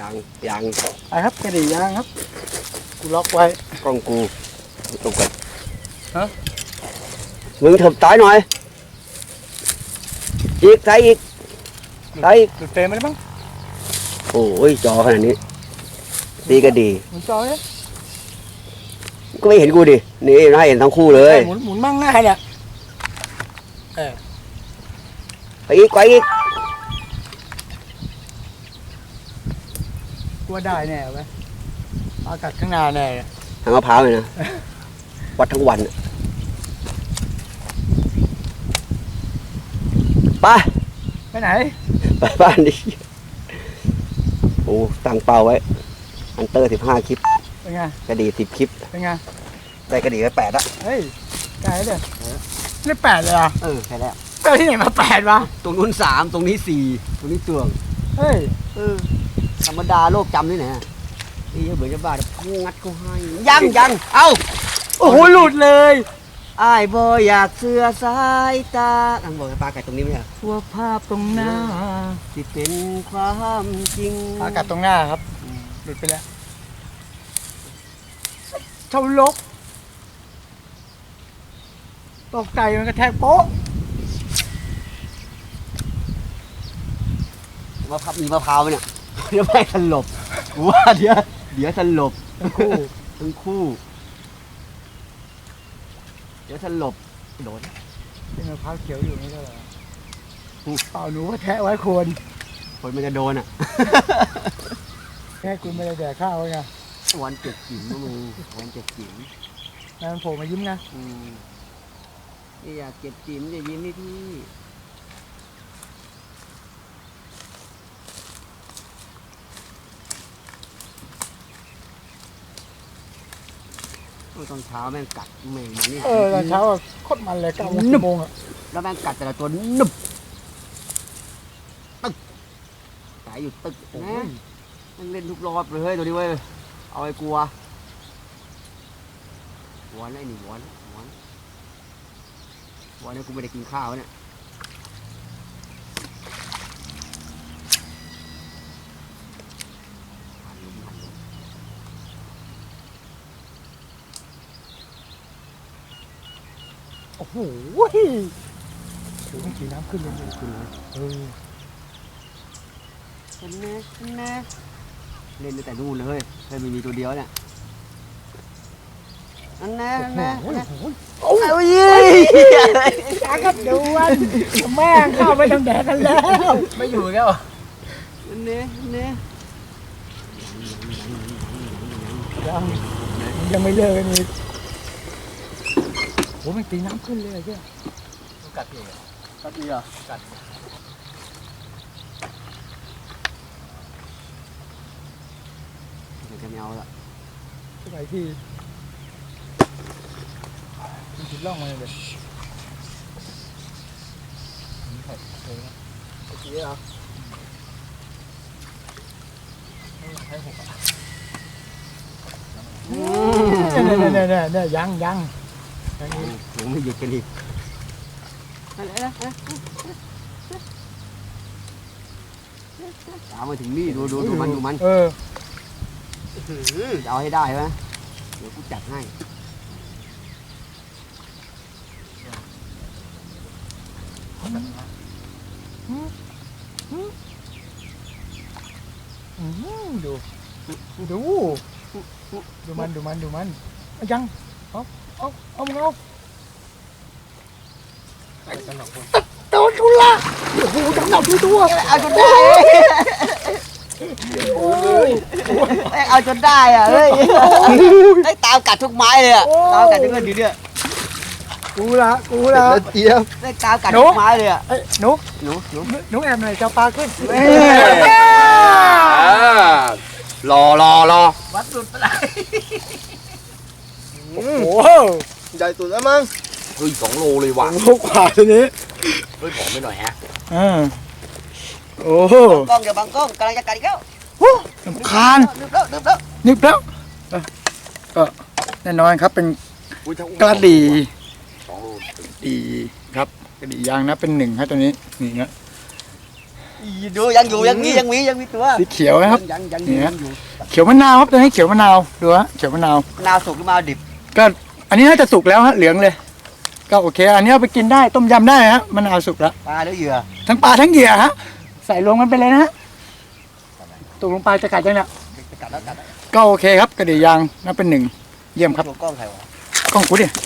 ยังยังไปครับกระดิ่งยางครับกูล็อกไว้กล้องกูตกกันฮะมึงเถิบตายหน่อย อีกใส่อีกใส่อีกหลุดเฟรมไปแล้วมั้งโอ้ยจอขนาดนี้ดีก็ดีหมุนจอเลยก็ไม่เห็นกูดินี่น่าเห็นทั้งคู่เลยหมุนหมุนมั่งหน้าเนี่ยไปอีกไปอีก กลัวได้แน่ไหมอากาศข้างหน้าแน่เลยทางมะพร้าวเลยนะ วัดทั้งวันอะไป ไปไหน ไปบ้านดิโอ้ตั้งเป้าไว้ อันเตอร์สิบห้าคลิป เป็นไง กระดีสิบคลิป เป็นไง ได้กระดีไปแปดละเฮ้ยไกลเลยนี่แปดเลยเหรอะเออใช่แล้ว เจอที่ไหนมาแปดวะ ตรงนู้นสามตรงนี้สี่ตรงนี้ตวงเฮ้ย เออ ธรรมดาโลกจำนี่แหละนี่เหมือนจะบ้าแต่พูงัดเขาให้ยังยังเอ้าโอ้โหหลุดเลยอ้ายบอยอยากเสือสายตาอังบอกให้ปลาไก่ตรงนี้ไหมอะทั่วภาพตรงหน้าที่เป็นความจริงอากาศตรงหน้าครับหลุดไปแล้วเท่าลกตกใจมันกระแทกโป๊ะมะพร้าวมีมะพร้าวไหมเนี่ย เดี๋ยวไม่สลบกูว่าเดี๋ยวเดี๋ยวสลบทั้งคู่ ทั้งคู่ เดี๋ยวสลบโดนเป็นมะพร้าวเขียวอยู่นี่ก็เหรอเปล่าหนูก็แทะไว้ควรคนมันจะโดนอะแค่คุณไม่ได้แดกข้าวไว้ไงวันเจ็ดจิ๋มนะมึงวันเจ็ดจิ๋มแล้วมันโผล่มายิ้มนะอืมนี่อยากเจ็บจิ๋มจะยิ้มให้พี่โอ้ย ตอนเช้าแม่งกัดแม่งมานี่เออตอนเช้าอะโคตรมันเลยเก้าโมงสิบโมงอะแล้วแม่งกัดแต่ละตัวนึบตึกสายอยู่ตึกนะแมันเล่นทุกรอบเลยเฮ้ยตัวนี้เว้ยเอาไอ้กลัววอนไอ้นี่วอนวอนวอนเนี่ยกูไม่ได้กินข้าวเนี่ยหันลงหันลง โอ้โหโอ้โหมันขี่น้ำขึ้นเลยขึ้นเลยเออเห็นไหมเห็นไหมเล่นตั้งแต่นู่นเลยเฮ้ยเฮ้ยมีมีตัวเดียวเนี่ยนั่นแน่นั่นแน่โอ้นั่นโหแน่โอ้โหเอายี่จ้าครับดวนแม่งเข้าไปทางแดดกันแล้ว ไม่อยู่แล้วนั่นแน่นั่นแน่ยังมันยังไม่เลิกกันอีก โอ้มันตีน้ำขึ้นเลยไอ้เจ้ากัดเองกัดอีกเหรอกัดเดี๋ยวจะไม่เอาละสมัยที่มันติดล่องมาเลยชี้เหรอให้หกอะเนี่ยเนี่ยเนี่ยเนี่ยยังยัง ยังอีกยังไม่หยุดกันอีกอะไรนะตามมาถึงนี่ดูดูดูมันดูมันเออจะเอาให้ได้ไหมเดี๋ยวกูจัดให้อื้อหือดู ดู ดูมันดูมันดูมันเอายัง เอาเอาเอามึงเอาโดนทุละโอ้โหจังหนักดูตัวเอาจนได้เอาจนได้อะเฮ้ยไอ้ตามกัดทุกไม้เลยอะตามกัดทุกคนดีเนี่ยกูละกูละเจี๊ยบได้ตามกัดทุกไม้เลยอะเอ้ยหนุกหนูหนูหนุกแอบหน่อยเจ้าปลาขึ้นรอรอรอวัดสุดไปเลย โอ้โหใหญ่สุดแล้วมั้งเฮ้ยสองโลเลยว่ะลูกขวาทีนี้เฮ้ยผอมไปหน่อยฮะอ่าโอ้โหกล้องเดี๋ยวบังกล้องกำลังจะกัดอีกแล้วสำคาญนึบแล้วนึบแล้วนึกแล้วเอ้อก็แน่นอนครับเป็นอุ้ยถ้าอุ้มกระดี่สองโลดีครับกระดี่ยางนะเป็นหนึ่งฮะตัวนี้นี่นะอีดูยังอยู่ยังมียังมียังมีตัวสีเขียวนะครับยังยังอยู่เนี่ยยังอยู่เขียวมะนาวครับตัวนี้เขียวมะนาวดูฮะเขียวมะนาวมะนาวสุกหรือมะนาวดิบ ก็อันนี้น่าจะสุกแล้วฮะเหลืองเลย ก็โอเค อันนี้เอาไปกินได้ต้มยำได้ฮะมะนาวสุกแล้วปลาหรือเหยื่อทั้งปลาทั้งเหยื่อฮะใส่รวมกันไปเลยนะฮะตกลงปลาจะกัดยังเนี่ยจะกัดแล้วกัดแล้วก็โอเคครับกระเดียยางนั่นเป็นหนึ่งเยี่ยมครับ ตัวกล้องใครวะกล้องกูดิเ